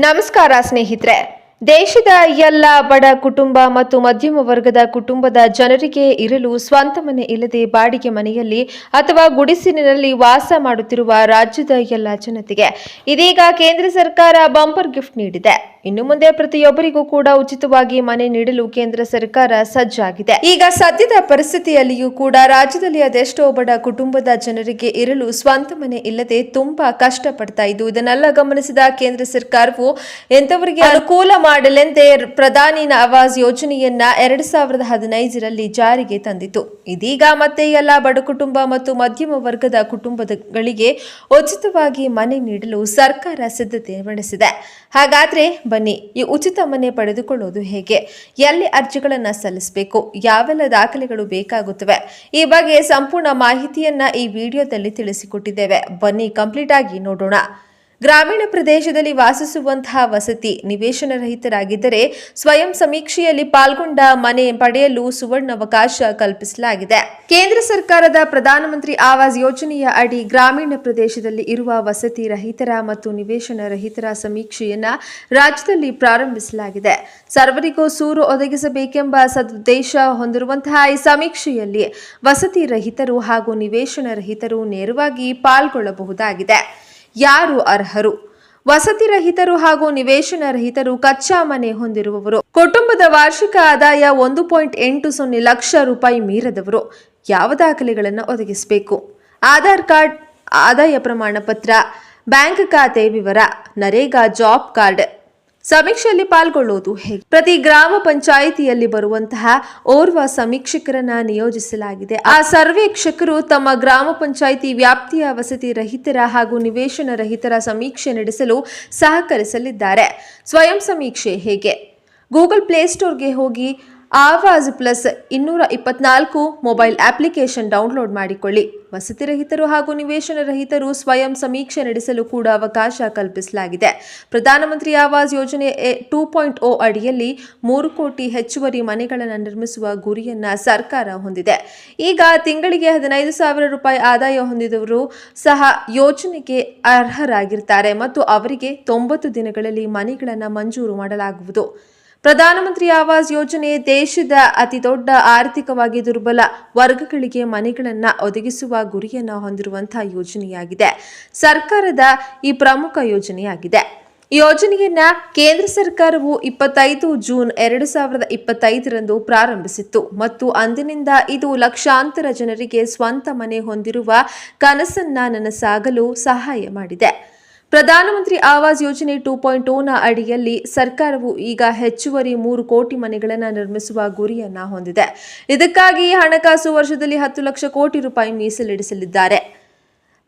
ನಮಸ್ಕಾರ ಸ್ನೇಹಿತರೆ ದೇಶದ ಎಲ್ಲ ಬಡ ಕುಟುಂಬ ಮತ್ತು ಮಧ್ಯಮ ವರ್ಗದ ಕುಟುಂಬದ ಜನರಿಗೆ ಇರಲು ಸ್ವಂತ ಮನೆ ಇಲ್ಲದೆ ಬಾಡಿಗೆ ಮನೆಯಲ್ಲಿ ಅಥವಾ ಗುಡಿಸಿನಲ್ಲಿ ವಾಸ ಮಾಡುತ್ತಿರುವ ರಾಜ್ಯದ ಎಲ್ಲ ಜನತೆಗೆ ಇದೀಗ ಕೇಂದ್ರ ಸರ್ಕಾರ ಬಂಪರ್ ಗಿಫ್ಟ್ ನೀಡಿದೆ. ಇನ್ನು ಮುಂದೆ ಪ್ರತಿಯೊಬ್ಬರಿಗೂ ಕೂಡ ಉಚಿತವಾಗಿ ಮನೆ ನೀಡಲು ಕೇಂದ್ರ ಸರ್ಕಾರ ಸಜ್ಜಾಗಿದೆ. ಈಗ ಸದ್ಯದ ಪರಿಸ್ಥಿತಿಯಲ್ಲಿಯೂ ಕೂಡ ರಾಜ್ಯದಲ್ಲಿ ಅದೆಷ್ಟೋ ಬಡ ಕುಟುಂಬದ ಜನರಿಗೆ ಇರಲು ಸ್ವಂತ ಮನೆ ಇಲ್ಲದೆ ತುಂಬಾ ಕಷ್ಟಪಡ್ತಾ ಇದ್ದು, ಇದನ್ನೆಲ್ಲ ಗಮನಿಸಿದ ಕೇಂದ್ರ ಸರ್ಕಾರವು ಎಂತವರಿಗೆ ಅನುಕೂಲ ಮಾಡಲೆಂದೇ ಪ್ರಧಾನಿ ಆವಾಸ್ ಯೋಜನೆಯನ್ನ ಎರಡು ಸಾವಿರದ ಹದಿನೈದರಲ್ಲಿ ಜಾರಿಗೆ ತಂದಿತು ಇದೀಗ ಮತ್ತೆ ಎಲ್ಲ ಬಡ ಕುಟುಂಬ ಮತ್ತು ಮಧ್ಯಮ ವರ್ಗದ ಕುಟುಂಬಗಳಿಗೆ ಉಚಿತವಾಗಿ ಮನೆ ನೀಡಲು ಸರ್ಕಾರ ಸಿದ್ಧತೆ ನಡೆಸಿದೆ. ಹಾಗಾದ್ರೆ ಬನ್ನಿ, ಈ ಉಚಿತ ಮನೆ ಪಡೆದುಕೊಳ್ಳೋದು ಹೇಗೆ? ಎಲ್ಲಿ ಅರ್ಜಿಗಳನ್ನು ಸಲ್ಲಿಸಬೇಕು? ಯಾವೆಲ್ಲ ದಾಖಲೆಗಳು ಬೇಕಾಗುತ್ತವೆ? ಈ ಬಗ್ಗೆ ಸಂಪೂರ್ಣ ಮಾಹಿತಿಯನ್ನ ಈ ವಿಡಿಯೋದಲ್ಲಿ ತಿಳಿಸಿಕೊಟ್ಟಿದ್ದೇವೆ. ಬನ್ನಿ ಕಂಪ್ಲೀಟ್ ಆಗಿ ನೋಡೋಣ. ಗ್ರಾಮೀಣ ಪ್ರದೇಶದಲ್ಲಿ ವಾಸಿಸುವಂತಹ ವಸತಿ ನಿವೇಶನ ರಹಿತರಾಗಿದ್ದರೆ ಸ್ವಯಂ ಸಮೀಕ್ಷೆಯಲ್ಲಿ ಪಾಲ್ಗೊಂಡ ಮನೆ ಪಡೆಯಲು ಸುವರ್ಣಾವಕಾಶ ಕಲ್ಪಿಸಲಾಗಿದೆ. ಕೇಂದ್ರ ಸರ್ಕಾರದ ಪ್ರಧಾನಮಂತ್ರಿ ಆವಾಸ್ ಯೋಜನೆಯ ಅಡಿ ಗ್ರಾಮೀಣ ಪ್ರದೇಶದಲ್ಲಿ ಇರುವ ವಸತಿ ರಹಿತರ ಮತ್ತು ನಿವೇಶನ ರಹಿತರ ಸಮೀಕ್ಷೆಯನ್ನ ರಾಜ್ಯದಲ್ಲಿ ಪ್ರಾರಂಭಿಸಲಾಗಿದೆ. ಸರ್ವರಿಗೂ ಸೂರು ಒದಗಿಸಬೇಕೆಂಬ ಸದುದ್ದೇಶ ಹೊಂದಿರುವಂತಹ ಈ ಸಮೀಕ್ಷೆಯಲ್ಲಿ ವಸತಿ ರಹಿತರು ಹಾಗೂ ನಿವೇಶನ ರಹಿತರು ನೇರವಾಗಿ ಪಾಲ್ಗೊಳ್ಳಬಹುದಾಗಿದೆ. ಯಾರು ಅರ್ಹರು? ವಸತಿ ರಹಿತರು ಹಾಗೂ ನಿವೇಶನ ರಹಿತರು ಕಚ್ಚಾ ಮನೆ ಹೊಂದಿರುವವರು. ಕುಟುಂಬದ ವಾರ್ಷಿಕ ಆದಾಯ ಒಂದು ಪಾಯಿಂಟ್ ಎಂಟು ಸೊನ್ನೆ ಲಕ್ಷ ರೂಪಾಯಿ ಮೀರದವರು. ಯಾವ ದಾಖಲೆಗಳನ್ನು ಒದಗಿಸಬೇಕು? ಆಧಾರ್ ಕಾರ್ಡ್, ಆದಾಯ ಪ್ರಮಾಣ ಪತ್ರ ಬ್ಯಾಂಕ್ ಖಾತೆ ವಿವರ, ನರೇಗಾ ಜಾಬ್ ಕಾರ್ಡ್. ಸಮೀಕ್ಷೆಯಲ್ಲಿ ಪಾಲ್ಗೊಳ್ಳುವುದು ಹೇಗೆ? ಪ್ರತಿ ಗ್ರಾಮ ಪಂಚಾಯಿತಿಯಲ್ಲಿ ಬರುವಂತಹ ಓರ್ವ ಸಮೀಕ್ಷಕರನ್ನ ನಿಯೋಜಿಸಲಾಗಿದೆ. ಆ ಸರ್ವೇಕ್ಷಕರು ತಮ್ಮ ಗ್ರಾಮ ಪಂಚಾಯಿತಿ ವ್ಯಾಪ್ತಿಯ ವಸತಿ ರಹಿತರ ಹಾಗೂ ನಿವೇಶನ ರಹಿತರ ಸಮೀಕ್ಷೆ ನಡೆಸಲು ಸಹಕರಿಸಲಿದ್ದಾರೆ. ಸ್ವಯಂ ಸಮೀಕ್ಷೆ ಹೇಗೆ? ಗೂಗಲ್ ಪ್ಲೇಸ್ಟೋರ್ಗೆ ಹೋಗಿ ಆವಾಜ್ ಪ್ಲಸ್ ಇನ್ನೂರ ಇಪ್ಪತ್ನಾಲ್ಕು ಮೊಬೈಲ್ ಅಪ್ಲಿಕೇಶನ್ ಡೌನ್ಲೋಡ್ ಮಾಡಿಕೊಳ್ಳಿ. ವಸತಿ ರಹಿತರು ಹಾಗೂ ನಿವೇಶನ ರಹಿತರು ಸ್ವಯಂ ಸಮೀಕ್ಷೆ ನಡೆಸಲು ಕೂಡ ಅವಕಾಶ ಕಲ್ಪಿಸಲಾಗಿದೆ. ಪ್ರಧಾನಮಂತ್ರಿ ಆವಾಜ್ ಯೋಜನೆ ಟೂ ಪಾಯಿಂಟ್ ಓ ಅಡಿಯಲ್ಲಿ ಮೂರು ಕೋಟಿ ಹೆಚ್ಚುವರಿ ಮನೆಗಳನ್ನು ನಿರ್ಮಿಸುವ ಗುರಿಯನ್ನು ಸರ್ಕಾರ ಹೊಂದಿದೆ. ಈಗ ತಿಂಗಳಿಗೆ ಹದಿನೈದು ಸಾವಿರ ರೂಪಾಯಿ ಆದಾಯ ಹೊಂದಿದವರು ಸಹ ಯೋಜನೆಗೆ ಅರ್ಹರಾಗಿರ್ತಾರೆ ಮತ್ತು ಅವರಿಗೆ ತೊಂಬತ್ತು ದಿನಗಳಲ್ಲಿ ಮನೆಗಳನ್ನು ಮಂಜೂರು ಮಾಡಲಾಗುವುದು. ಪ್ರಧಾನಮಂತ್ರಿ ಆವಾಸ್ ಯೋಜನೆ ದೇಶದ ಅತಿದೊಡ್ಡ ಆರ್ಥಿಕವಾಗಿ ದುರ್ಬಲ ವರ್ಗಗಳಿಗೆ ಮನೆಗಳನ್ನು ಒದಗಿಸುವ ಗುರಿಯನ್ನು ಹೊಂದಿರುವಂತಹ ಯೋಜನೆಯಾಗಿದೆ. ಸರ್ಕಾರದ ಈ ಪ್ರಮುಖ ಯೋಜನೆಯಾಗಿದೆ. ಯೋಜನೆಯನ್ನ ಕೇಂದ್ರ ಸರ್ಕಾರವು ಇಪ್ಪತ್ತೈದು ಜೂನ್ ಎರಡು ಸಾವಿರದ ಇಪ್ಪತ್ತೈದರಂದು ಪ್ರಾರಂಭಿಸಿತ್ತು. ಮತ್ತು ಅಂದಿನಿಂದ ಇದು ಲಕ್ಷಾಂತರ ಜನರಿಗೆ ಸ್ವಂತ ಮನೆ ಹೊಂದಿರುವ ಕನಸನ್ನ ನನಸಾಗಲು ಸಹಾಯ ಮಾಡಿದೆ. ಪ್ರಧಾನಮಂತ್ರಿ ಆವಾಸ್ ಯೋಜನೆ ಟೂ ಪಾಯಿಂಟ್ ಟೂನ ಅಡಿಯಲ್ಲಿ ಸರ್ಕಾರವು ಈಗ ಹೆಚ್ಚುವರಿ ಮೂರು ಕೋಟಿ ಮನೆಗಳನ್ನು ನಿರ್ಮಿಸುವ ಗುರಿಯನ್ನ ಹೊಂದಿದೆ. ಇದಕ್ಕಾಗಿ ಹಣಕಾಸು ವರ್ಷದಲ್ಲಿ ಹತ್ತು ಲಕ್ಷ ಕೋಟಿ ರೂಪಾಯಿ ಮೀಸಲಿಡಿಸಲಿದ್ದಾರೆ.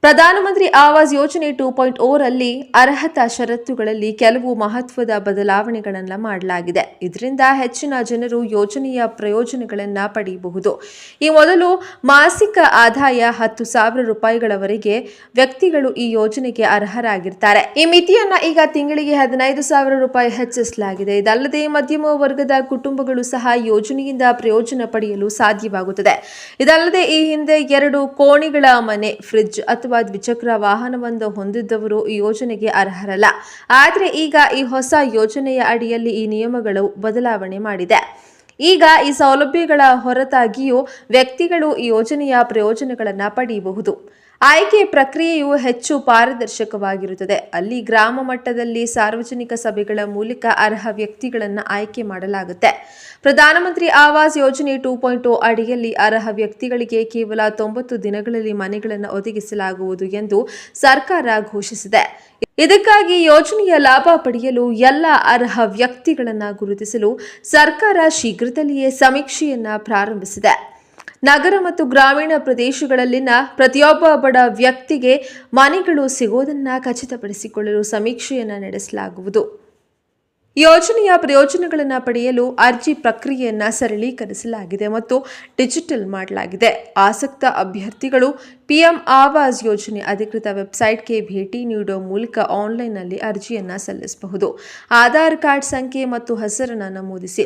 ಪ್ರಧಾನಮಂತ್ರಿ ಆವಾಸ್ ಯೋಜನೆ ಟೂ ಪಾಯಿಂಟ್ ರಲ್ಲಿ ಅರ್ಹತಾ ಷರತ್ತುಗಳಲ್ಲಿ ಕೆಲವು ಮಹತ್ವದ ಬದಲಾವಣೆಗಳನ್ನು ಮಾಡಲಾಗಿದೆ. ಇದರಿಂದ ಹೆಚ್ಚಿನ ಜನರು ಯೋಜನೆಯ ಪ್ರಯೋಜನಗಳನ್ನು ಪಡೆಯಬಹುದು ಈ ಮೊದಲು ಮಾಸಿಕ ಆದಾಯ ಹತ್ತು ಸಾವಿರ ರೂಪಾಯಿಗಳವರೆಗೆ ವ್ಯಕ್ತಿಗಳು ಈ ಯೋಜನೆಗೆ ಅರ್ಹರಾಗಿರ್ತಾರೆ. ಈ ಮಿತಿಯನ್ನು ಈಗ ತಿಂಗಳಿಗೆ ಹದಿನೈದು ಸಾವಿರ ರೂಪಾಯಿ ಹೆಚ್ಚಿಸಲಾಗಿದೆ. ಇದಲ್ಲದೆ ಮಧ್ಯಮ ವರ್ಗದ ಕುಟುಂಬಗಳು ಸಹ ಯೋಜನೆಯಿಂದ ಪ್ರಯೋಜನ ಪಡೆಯಲು ಸಾಧ್ಯವಾಗುತ್ತದೆ. ಇದಲ್ಲದೆ ಈ ಹಿಂದೆ ಎರಡು ಕೋಣಿಗಳ ಮನೆ, ಫ್ರಿಡ್ಜ್ ಅಥವಾ ದ್ವಿಚಕ್ರ ವಾಹನವನ್ನು ಹೊಂದಿದ್ದವರು ಈ ಯೋಜನೆಗೆ ಅರ್ಹರಲ್ಲ. ಆದರೆ ಈಗ ಈ ಹೊಸ ಯೋಜನೆಯ ಅಡಿಯಲ್ಲಿ ಈ ನಿಯಮಗಳು ಬದಲಾವಣೆ ಮಾಡಿದೆ. ಈಗ ಈ ಸೌಲಭ್ಯಗಳ ಹೊರತಾಗಿಯೂ ವ್ಯಕ್ತಿಗಳು ಈ ಯೋಜನೆಯ ಪ್ರಯೋಜನಗಳನ್ನು ಪಡೆಯಬಹುದು ಆಯ್ಕೆ ಪ್ರಕ್ರಿಯೆಯು ಹೆಚ್ಚು ಪಾರದರ್ಶಕವಾಗಿರುತ್ತದೆ. ಅಲ್ಲಿ ಗ್ರಾಮ ಮಟ್ಟದಲ್ಲಿ ಸಾರ್ವಜನಿಕ ಸಭೆಗಳ ಮೂಲಕ ಅರ್ಹ ವ್ಯಕ್ತಿಗಳನ್ನು ಆಯ್ಕೆ ಮಾಡಲಾಗುತ್ತೆ. ಪ್ರಧಾನಮಂತ್ರಿ ಆವಾಸ್ ಯೋಜನೆ ಟೂ ಪಾಯಿಂಟ್ ಅಡಿಯಲ್ಲಿ ಅರ್ಹ ವ್ಯಕ್ತಿಗಳಿಗೆ ಕೇವಲ ತೊಂಬತ್ತು ದಿನಗಳಲ್ಲಿ ಮನೆಗಳನ್ನು ಒದಗಿಸಲಾಗುವುದು ಎಂದು ಸರ್ಕಾರ ಘೋಷಿಸಿದೆ. ಇದಕ್ಕಾಗಿ ಯೋಜನೆಯ ಲಾಭ ಪಡೆಯಲು ಎಲ್ಲ ಅರ್ಹ ವ್ಯಕ್ತಿಗಳನ್ನು ಗುರುತಿಸಲು ಸರ್ಕಾರ ಶೀಘ್ರದಲ್ಲಿಯೇ ಸಮೀಕ್ಷೆಯನ್ನು ಪ್ರಾರಂಭಿಸಿದೆ. ನಗರ ಮತ್ತು ಗ್ರಾಮೀಣ ಪ್ರದೇಶಗಳಲ್ಲಿನ ಪ್ರತಿಯೊಬ್ಬ ಬಡ ವ್ಯಕ್ತಿಗೆ ಮನೆಗಳು ಸಿಗೋದನ್ನ ಖಚಿತಪಡಿಸಿಕೊಳ್ಳಲು ಸಮೀಕ್ಷೆಯನ್ನು ನಡೆಸಲಾಗುವುದು. ಯೋಜನೆಯ ಪ್ರಯೋಜನಗಳನ್ನು ಪಡೆಯಲು ಅರ್ಜಿ ಪ್ರಕ್ರಿಯೆಯನ್ನು ಸರಳೀಕರಿಸಲಾಗಿದೆ ಮತ್ತು ಡಿಜಿಟಲ್ ಮಾಡಲಾಗಿದೆ. ಆಸಕ್ತ ಅಭ್ಯರ್ಥಿಗಳು ಪಿಎಂ ಆವಾಸ್ ಯೋಜನೆ ಅಧಿಕೃತ ವೆಬ್ಸೈಟ್ಗೆ ಭೇಟಿ ನೀಡುವ ಮೂಲಕ ಆನ್ಲೈನ್ನಲ್ಲಿ ಅರ್ಜಿಯನ್ನು ಸಲ್ಲಿಸಬಹುದು. ಆಧಾರ್ ಕಾರ್ಡ್ ಸಂಖ್ಯೆ ಮತ್ತು ಹೆಸರನ್ನು ನಮೂದಿಸಿ.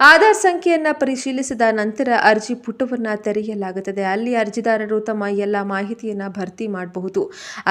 ಆಧಾರ್ ಸಂಖ್ಯೆಯನ್ನು ಪರಿಶೀಲಿಸಿದ ನಂತರ ಅರ್ಜಿ ಪುಟವನ್ನು ತೆರೆಯಲಾಗುತ್ತದೆ. ಅಲ್ಲಿ ಅರ್ಜಿದಾರರು ತಮ್ಮ ಎಲ್ಲ ಮಾಹಿತಿಯನ್ನು ಭರ್ತಿ ಮಾಡಬಹುದು.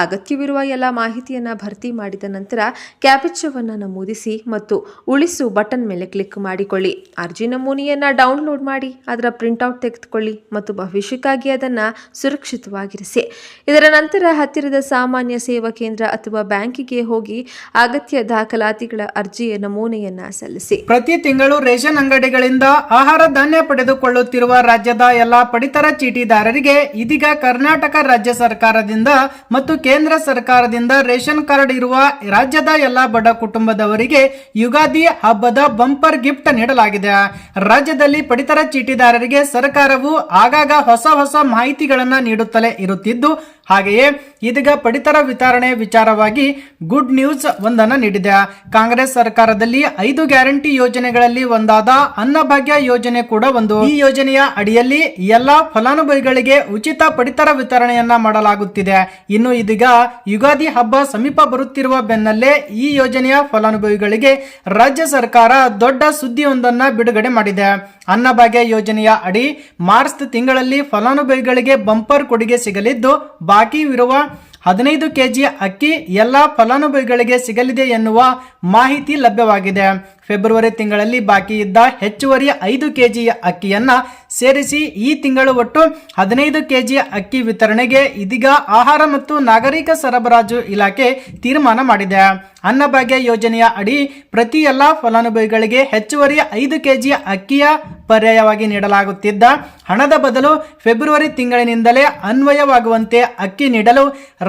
ಅಗತ್ಯವಿರುವ ಎಲ್ಲ ಮಾಹಿತಿಯನ್ನು ಭರ್ತಿ ಮಾಡಿದ ನಂತರ ಕ್ಯಾಪಿಚವನ್ನು ನಮೂದಿಸಿ ಮತ್ತು ಉಳಿಸು ಬಟನ್ ಮೇಲೆ ಕ್ಲಿಕ್ ಮಾಡಿಕೊಳ್ಳಿ. ಅರ್ಜಿ ನಮೂನೆಯನ್ನು ಡೌನ್ಲೋಡ್ ಮಾಡಿ, ಅದರ ಪ್ರಿಂಟ್ಔಟ್ ತೆಗೆದುಕೊಳ್ಳಿ ಮತ್ತು ಭವಿಷ್ಯಕ್ಕಾಗಿ ಅದನ್ನು ಸುರಕ್ಷಿತವಾಗಿರಿಸಿ. ಇದರ ನಂತರ ಹತ್ತಿರದ ಸಾಮಾನ್ಯ ಸೇವಾ ಕೇಂದ್ರ ಅಥವಾ ಬ್ಯಾಂಕಿಗೆ ಹೋಗಿ ಅಗತ್ಯ ದಾಖಲಾತಿಗಳ ಅರ್ಜಿಯ ನಮೂನೆಯನ್ನು ಸಲ್ಲಿಸಿ. ಪ್ರತಿ ತಿಂಗಳು ರೇಷನ್ ಅಂಗಡಿಗಳಿಂದ ಆಹಾರ ಧಾನ್ಯ ಪಡೆದುಕೊಳ್ಳುತ್ತಿರುವ ರಾಜ್ಯದ ಎಲ್ಲ ಪಡಿತರ ಚೀಟಿದಾರರಿಗೆ ಇದೀಗ ಕರ್ನಾಟಕ ರಾಜ್ಯ ಸರ್ಕಾರದಿಂದ ಮತ್ತು ಕೇಂದ್ರ ಸರ್ಕಾರದಿಂದ ರೇಷನ್ ಕಾರ್ಡ್ ಇರುವ ರಾಜ್ಯದ ಎಲ್ಲ ಬಡ ಕುಟುಂಬದವರಿಗೆ ಯುಗಾದಿ ಹಬ್ಬದ ಬಂಪರ್ ಗಿಫ್ಟ್ ನೀಡಲಾಗಿದೆ. ರಾಜ್ಯದಲ್ಲಿ ಪಡಿತರ ಚೀಟಿದಾರರಿಗೆ ಸರ್ಕಾರವು ಆಗಾಗ ಹೊಸ ಹೊಸ ಮಾಹಿತಿಗಳನ್ನು ನೀಡುತ್ತಲೇ ಇರುತ್ತಿದ್ದು, ಹಾಗೆಯೇ ಇದೀಗ ಪಡಿತರ ವಿತರಣೆ ವಿಚಾರವಾಗಿ ಗುಡ್ ನ್ಯೂಸ್ ಒಂದನ್ನು ನೀಡಿದೆ. ಕಾಂಗ್ರೆಸ್ ಸರ್ಕಾರದಲ್ಲಿ ಐದು ಗ್ಯಾರಂಟಿ ಯೋಜನೆಗಳಲ್ಲಿ ಒಂದಾದ ಅನ್ನಭಾಗ್ಯ ಯೋಜನೆ ಕೂಡ ಒಂದು. ಈ ಯೋಜನೆಯ ಅಡಿಯಲ್ಲಿ ಎಲ್ಲಾ ಫಲಾನುಭವಿಗಳಿಗೆ ಉಚಿತ ಪಡಿತರ ವಿತರಣೆಯನ್ನ ಮಾಡಲಾಗುತ್ತಿದೆ. ಇನ್ನು ಇದೀಗ ಯುಗಾದಿ ಹಬ್ಬ ಸಮೀಪ ಬರುತ್ತಿರುವ ಬೆನ್ನಲ್ಲೇ ಈ ಯೋಜನೆಯ ಫಲಾನುಭವಿಗಳಿಗೆ ರಾಜ್ಯ ಸರ್ಕಾರ ದೊಡ್ಡ ಸುದ್ದಿಯೊಂದನ್ನು ಬಿಡುಗಡೆ ಮಾಡಿದೆ. ಅನ್ನಭಾಗ್ಯ ಯೋಜನೆಯ ಅಡಿ ಮಾರ್ಚ್ ತಿಂಗಳಲ್ಲಿ ಫಲಾನುಭವಿಗಳಿಗೆ ಬಂಪರ್ ಕೊಡುಗೆ ಸಿಗಲಿದ್ದು, ಬಾಕಿ ಇರುವ ಹದಿನೈದು ಕೆಜಿ ಅಕ್ಕಿ ಎಲ್ಲ ಫಲಾನುಭವಿಗಳಿಗೆ ಸಿಗಲಿದೆ ಎನ್ನುವ ಮಾಹಿತಿ ಲಭ್ಯವಾಗಿದೆ. ಫೆಬ್ರವರಿ ತಿಂಗಳಲ್ಲಿ ಬಾಕಿ ಇದ್ದ ಹೆಚ್ಚುವರಿ ಐದು ಕೆಜಿ ಅಕ್ಕಿಯನ್ನ ಸೇರಿಸಿ ಈ ತಿಂಗಳು ಒಟ್ಟು ಹದಿನೈದು ಕೆಜಿ ಅಕ್ಕಿ ವಿತರಣೆಗೆ ಇದೀಗ ಆಹಾರ ಮತ್ತು ನಾಗರಿಕ ಸರಬರಾಜು ಇಲಾಖೆ ತೀರ್ಮಾನ ಮಾಡಿದೆ. ಅನ್ನಭಾಗ್ಯ ಯೋಜನೆಯ ಅಡಿ ಪ್ರತಿ ಎಲ್ಲ ಫಲಾನುಭವಿಗಳಿಗೆ ಹೆಚ್ಚುವರಿ ಐದು ಕೆಜಿ ಅಕ್ಕಿಯ ಪರ್ಯಾಯವಾಗಿ ನೀಡಲಾಗುತ್ತಿದ್ದ ಹಣದ ಬದಲು ಫೆಬ್ರವರಿ ತಿಂಗಳಿನಿಂದಲೇ ಅನ್ವಯವಾಗುವಂತೆ ಅಕ್ಕಿ ನೀಡಲು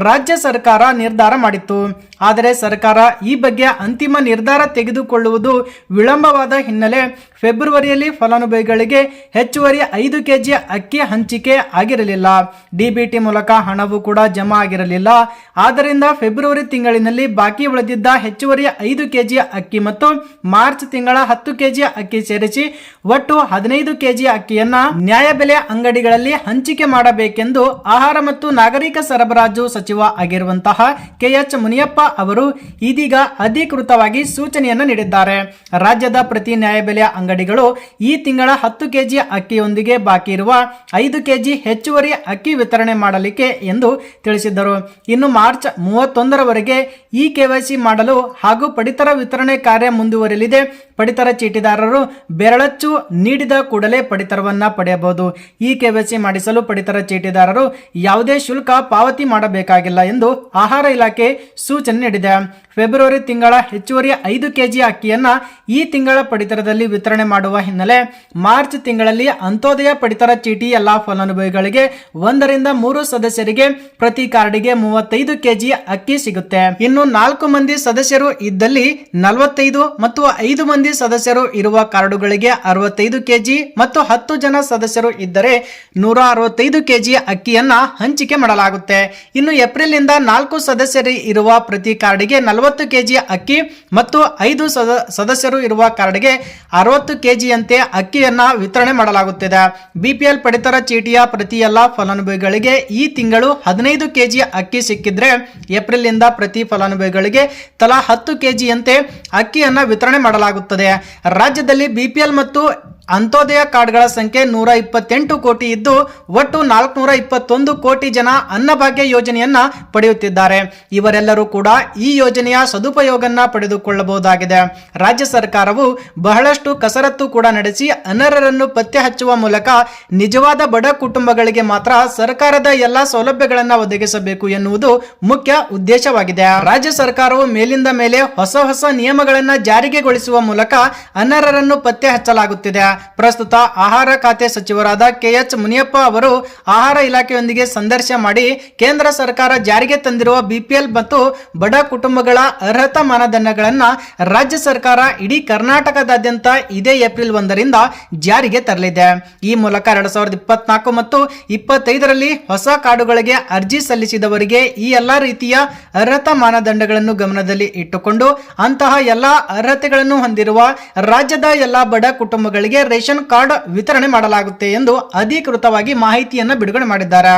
ರಾಜ್ಯ ಸರ್ಕಾರ ನಿರ್ಧಾರ ಮಾಡಿತ್ತು. ಆದರೆ ಸರ್ಕಾರ ಈ ಬಗ್ಗೆ ಅಂತಿಮ ನಿರ್ಧಾರ ತೆಗೆದುಕೊಳ್ಳುವುದು ವಿಳಂಬವಾದ ಹಿನ್ನೆಲೆ ಫೆಬ್ರವರಿಯಲ್ಲಿ ಫಲಾನುಭವಿಗಳಿಗೆ ಹೆಚ್ಚುವರಿ ಐದು ಕೆಜಿ ಅಕ್ಕಿ ಹಂಚಿಕೆ ಆಗಿರಲಿಲ್ಲ. ಡಿಬಿಟಿ ಮೂಲಕ ಹಣವೂ ಕೂಡ ಜಮಾ ಆಗಿರಲಿಲ್ಲ. ಆದ್ದರಿಂದ ಫೆಬ್ರವರಿ ತಿಂಗಳಿನಲ್ಲಿ ಬಾಕಿ ಉಳಿದಿದ್ದ ಹೆಚ್ಚುವರಿ ಐದು ಕೆಜಿ ಅಕ್ಕಿ ಮತ್ತು ಮಾರ್ಚ್ ತಿಂಗಳ ಹತ್ತು ಕೆಜಿ ಅಕ್ಕಿ ಸೇರಿಸಿ ಒಟ್ಟು ಹದಿನೈದು ಕೆಜಿ ಅಕ್ಕಿಯನ್ನ ನ್ಯಾಯಬೆಲೆ ಅಂಗಡಿಗಳಲ್ಲಿ ಹಂಚಿಕೆ ಮಾಡಬೇಕೆಂದು ಆಹಾರ ಮತ್ತು ನಾಗರಿಕ ಸರಬರಾಜು ಸಚಿವ ಆಗಿರುವಂತಹ ಕೆಎಚ್ ಮುನಿಯಪ್ಪ ಅವರು ಇದೀಗ ಅಧಿಕೃತವಾಗಿ ಸೂಚನೆಯನ್ನು ನೀಡಿದ್ದಾರೆ. ರಾಜ್ಯದ ಪ್ರತಿ ನ್ಯಾಯಬೆಲೆ ಅಂಗಡಿಗಳು ಈ ತಿಂಗಳ ಹತ್ತು ಕೆಜಿ ಅಕ್ಕಿಯೊಂದಿಗೆ ಬಾಕಿ ಇರುವ ಐದು ಕೆಜಿ ಹೆಚ್ಚುವರಿ ಅಕ್ಕಿ ವಿತರಣೆ ಮಾಡಲಿಕ್ಕೆ ಎಂದು ತಿಳಿಸಿದ್ದರು. ಇನ್ನು ಮಾರ್ಚ್ ಮೂವತ್ತೊಂದರವರೆಗೆ ಈ ಕೆವೈಸಿ ಮಾಡಲು ಹಾಗೂ ಪಡಿತರ ವಿತರಣೆ ಕಾರ್ಯ ಮುಂದುವರಿಯಲಿದೆ ಪಡಿತರ ಚೀಟಿದಾರರು ಬೆರಳಚ್ಚು ನೀಡಿದ ಕೂಡಲೇ ಪಡಿತರವನ್ನು ಪಡೆಯಬಹುದು. ಈ ಕೆವೈಸಿ ಮಾಡಿಸಲು ಪಡಿತರ ಚೀಟಿದಾರರು ಯಾವುದೇ ಶುಲ್ಕ ಪಾವತಿ ಮಾಡಬೇಕಾಗಿಲ್ಲ ಎಂದು ಆಹಾರ ಇಲಾಖೆ ಸೂಚನೆ ನೀಡಿದೆ. ಫೆಬ್ರವರಿ ತಿಂಗಳ ಹೆಚ್ಚುವರಿ ಐದು ಕೆಜಿ ಅಕ್ಕಿಯನ್ನ ಈ ತಿಂಗಳ ಪಡಿತರದಲ್ಲಿ ವಿತರಣೆ ಮಾಡುವ ಹಿನ್ನೆಲೆ ಮಾರ್ಚ್ ತಿಂಗಳಲ್ಲಿ ಅಂತ್ಯೋದಯ ಪಡಿತರ ಚೀಟಿ ಎಲ್ಲಾ ಫಲಾನುಭವಿಗಳಿಗೆ ಒಂದರಿಂದ ಮೂರು ಸದಸ್ಯರಿಗೆ ಪ್ರತಿ ಕಾರ್ಡಿಗೆ ಮೂವತ್ತೈದು ಕೆಜಿ ಅಕ್ಕಿ ಸಿಗುತ್ತೆ. ಇನ್ನು ನಾಲ್ಕು ಮಂದಿ ಸದಸ್ಯರು ಇದ್ದಲ್ಲಿ ನಲವತ್ತೈದು ಮತ್ತು ಐದು ಮಂದಿ ಸದಸ್ಯರು ಇರುವ ಕಾರ್ಡುಗಳಿಗೆ ಅರವತ್ತೈದು ಕೆಜಿ ಮತ್ತು ಹತ್ತು ಜನ ಸದಸ್ಯರು ಇದ್ದರೆ ನೂರ ಅರವತ್ತೈದು ಕೆಜಿ ಅಕ್ಕಿಯನ್ನ ಹಂಚಿಕೆ ಮಾಡಲಾಗುತ್ತೆ. ಇನ್ನು ಏಪ್ರಿಲ್ನಿಂದ ನಾಲ್ಕು ಸದಸ್ಯರು ಇರುವ ಪ್ರತಿ ಕಾರ್ಡಿಗೆ ನಲವತ್ತು ಕೆಜಿ ಅಕ್ಕಿ ಮತ್ತು ಐದು ಸದ- ಸದಸ್ಯರು ಇರುವ ಕಾರ್ಡ್ಗೆ ಅರವತ್ತು ಕೆಜಿಯಂತೆ ಅಕ್ಕಿಯನ್ನು ವಿತರಣೆ ಮಾಡಲಾಗುತ್ತಿದೆ. ಬಿಪಿಎಲ್ ಪಡಿತರ ಚೀಟಿಯ ಪ್ರತಿ ಎಲ್ಲ ಫಲಾನುಭವಿಗಳಿಗೆ ಈ ತಿಂಗಳು ಹದಿನೈದು ಕೆಜಿ ಅಕ್ಕಿ ಸಿಕ್ಕಿದ್ರೆ ಏಪ್ರಿಲ್ನಿಂದ ಪ್ರತಿ ಫಲಾನುಭವಿಗಳಿಗೆ ತಲಾ ಹತ್ತು ಕೆಜಿಯಂತೆ ಅಕ್ಕಿಯನ್ನು ವಿತರಣೆ ಮಾಡಲಾಗುತ್ತದೆ. ರಾಜ್ಯದಲ್ಲಿ ಬಿಪಿಎಲ್ ಮತ್ತು ಅಂತ್ಯೋದಯ ಕಾರ್ಡ್ಗಳ ಸಂಖ್ಯೆ ನೂರ ಇಪ್ಪತ್ತೆಂಟು ಕೋಟಿ ಇದ್ದು, ಒಟ್ಟು ನಾಲ್ಕುನೂರ ಇಪ್ಪತ್ತೊಂದು ಕೋಟಿ ಜನ ಅನ್ನಭಾಗ್ಯ ಯೋಜನೆಯನ್ನ ಪಡೆಯುತ್ತಿದ್ದಾರೆ. ಇವರೆಲ್ಲರೂ ಕೂಡ ಈ ಯೋಜನೆಯ ಸದುಪಯೋಗನ್ನ ಪಡೆದುಕೊಳ್ಳಬಹುದಾಗಿದೆ. ರಾಜ್ಯ ಸರ್ಕಾರವು ಬಹಳಷ್ಟು ಕಸರತ್ತು ಕೂಡ ನಡೆಸಿ ಅನರ್ಹರನ್ನು ಪತ್ತೆ ಹಚ್ಚುವ ಮೂಲಕ ನಿಜವಾದ ಬಡ ಕುಟುಂಬಗಳಿಗೆ ಮಾತ್ರ ಸರ್ಕಾರದ ಎಲ್ಲ ಸೌಲಭ್ಯಗಳನ್ನ ಒದಗಿಸಬೇಕು ಎನ್ನುವುದು ಮುಖ್ಯ ಉದ್ದೇಶವಾಗಿದೆ. ರಾಜ್ಯ ಸರ್ಕಾರವು ಮೇಲಿಂದ ಮೇಲೆ ಹೊಸ ಹೊಸ ನಿಯಮಗಳನ್ನು ಜಾರಿಗೆಗೊಳಿಸುವ ಮೂಲಕ ಅನರ್ಹರನ್ನು ಪತ್ತೆ ಹಚ್ಚಲಾಗುತ್ತಿದೆ. ಪ್ರಸ್ತುತ ಆಹಾರ ಖಾತೆ ಸಚಿವರಾದ ಕೆಎಚ್ ಮುನಿಯಪ್ಪ ಅವರು ಆಹಾರ ಇಲಾಖೆಯೊಂದಿಗೆ ಸಂದರ್ಶನ ಮಾಡಿ ಕೇಂದ್ರ ಸರ್ಕಾರ ಜಾರಿಗೆ ತಂದಿರುವ ಬಿಪಿಎಲ್ ಮತ್ತು ಬಡ ಕುಟುಂಬಗಳ ಅರ್ಹತಾ ಮಾನದಂಡಗಳನ್ನ ರಾಜ್ಯ ಸರ್ಕಾರ ಇಡೀ ಕರ್ನಾಟಕದಾದ್ಯಂತ ಇದೇ ಏಪ್ರಿಲ್ ಒಂದರಿಂದ ಜಾರಿಗೆ ತರಲಿದೆ. ಈ ಮೂಲಕ ಎರಡ್ ಸಾವಿರದ ಇಪ್ಪತ್ನಾಲ್ಕು ಮತ್ತು ಇಪ್ಪತ್ತೈದರಲ್ಲಿ ಹೊಸ ಕಾರ್ಡುಗಳಿಗೆ ಅರ್ಜಿ ಸಲ್ಲಿಸಿದವರಿಗೆ ಈ ಎಲ್ಲಾ ರೀತಿಯ ಅರ್ಹತಾ ಮಾನದಂಡಗಳನ್ನು ಗಮನದಲ್ಲಿ ಇಟ್ಟುಕೊಂಡು ಅಂತಹ ಎಲ್ಲಾ ಅರ್ಹತೆಗಳನ್ನು ಹೊಂದಿರುವ ರಾಜ್ಯದ ಎಲ್ಲಾ ಬಡ ಕುಟುಂಬಗಳಿಗೆ ರೇಷನ್ ಕಾರ್ಡ್ ವಿತರಣೆ ಮಾಡಲಾಗುತ್ತೆ ಎಂದು ಅಧಿಕೃತವಾಗಿ ಮಾಹಿತಿಯನ್ನು ಬಿಡುಗಡೆ ಮಾಡಿದ್ದಾರೆ?